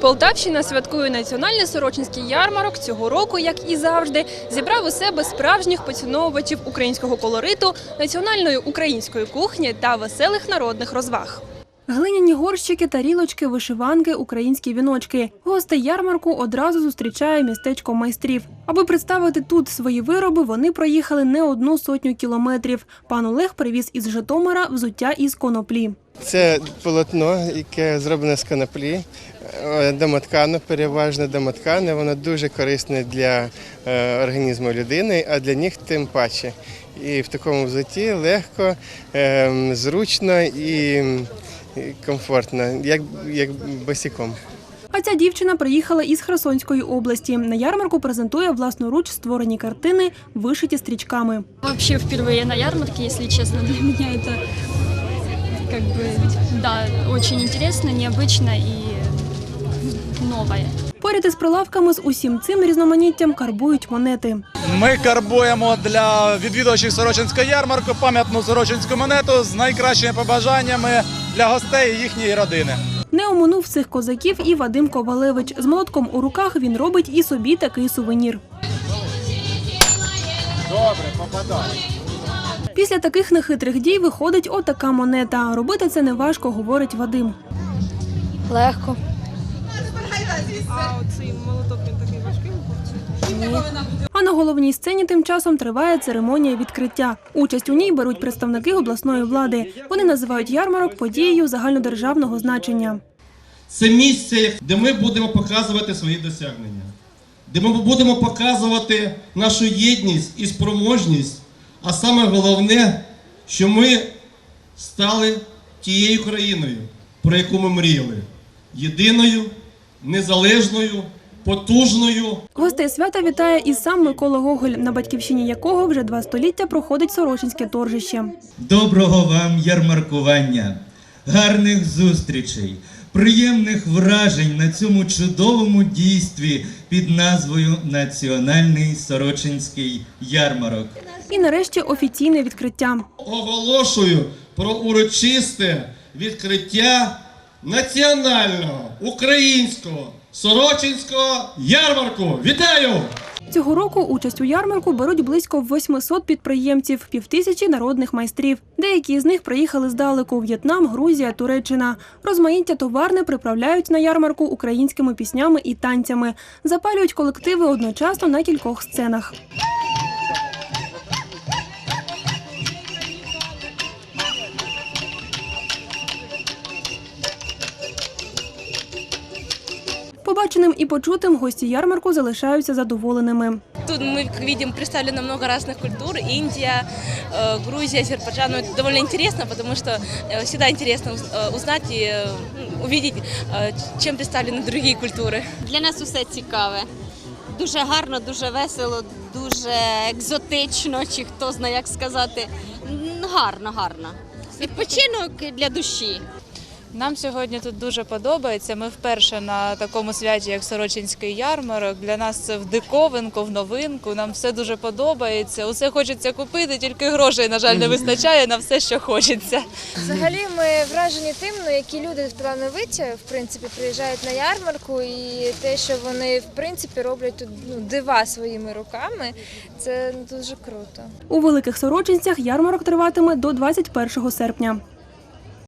Полтавщина святкує національний сорочинський ярмарок. Цього року, як і завжди, зібрав у себе справжніх поціновувачів українського колориту, національної української кухні та веселих народних розваг. Глиняні горщики, тарілочки, вишиванки, українські віночки. Гостей ярмарку одразу зустрічає містечко майстрів. Аби представити тут свої вироби, вони проїхали не одну сотню кілометрів. Пан Олег привіз із Житомира взуття із коноплі. Це полотно, яке зроблене з коноплі, е, домоткано, переважно домоткане. Воно дуже корисне для е, організму людини, а для ніг тим паче. І в такому взутті легко, е, зручно і комфортно, як, як босиком. А ця дівчина приїхала із Херсонської області. На ярмарку презентує власноруч створені картини, вишиті стрічками. Вообще впервые на ярмарке, если честно, для меня это как бы, да, очень интересно, необычно и новое. Поряд із прилавками з усім цим різноманіттям карбують монети. Ми карбуємо для відвідувачів Сорочинського ярмарку пам'ятну сорочинську монету з найкращими побажаннями для гостей і їхньої родини. Не оминув цих козаків і Вадим Ковалевич. З молотком у руках він робить і собі такий сувенір. Після таких нехитрих дій виходить отака монета. Робити це неважко, говорить Вадим. Легко. А на головній сцені тим часом триває церемонія відкриття. Участь у ній беруть представники обласної влади. Вони називають ярмарок подією загальнодержавного значення. Це місце, де ми будемо показувати свої досягнення, де ми будемо показувати нашу єдність і спроможність, а саме головне, що ми стали тією країною, про яку ми мріяли. Єдиною, незалежною, потужною. Гостей свята вітає і сам Микола Гоголь, на батьківщині якого вже два століття проходить Сорочинське торжище. Доброго вам ярмаркування, гарних зустрічей, приємних вражень на цьому чудовому дійстві під назвою Національний Сорочинський ярмарок. І нарешті офіційне відкриття. Оголошую про урочисте відкриття національного українського сорочинського ярмарку. Вітаю! Цього року участь у ярмарку беруть близько 800 підприємців, півтисячі народних майстрів. Деякі з них приїхали здалеку В'єтнам, Грузія, Туреччина. Розмаїття товарне приправляють на ярмарку українськими піснями і танцями. Запалюють колективи одночасно на кількох сценах. Побаченим і почутим гості ярмарку залишаються задоволеними. Тут мы видим представлено много разных культур. Индия, э, Грузия, Азербайджан. Ну, это довольно интересно, потому что э, всегда интересно уз- э, узнать и э, м, увидеть, э, чем представлены другие культуры. Для нас усе цікаве. Дуже гарно, дуже весело, дуже екзотично, чи хто знає, як сказати. М, Гарно, гарно. Відпочинок для душі. Нам сьогодні тут дуже подобається. Ми вперше на такому святі, як Сорочинський ярмарок. Для нас це в диковинку, в новинку. Нам все дуже подобається. Усе хочеться купити, тільки грошей, на жаль, не вистачає на все, що хочеться. Взагалі ми вражені тим, ну, які люди талановиті, в принципі, приїжджають на ярмарку, і те, що вони в принципі роблять тут ну, дива своїми руками, це дуже круто. У великих сорочинцях ярмарок триватиме до 21 серпня.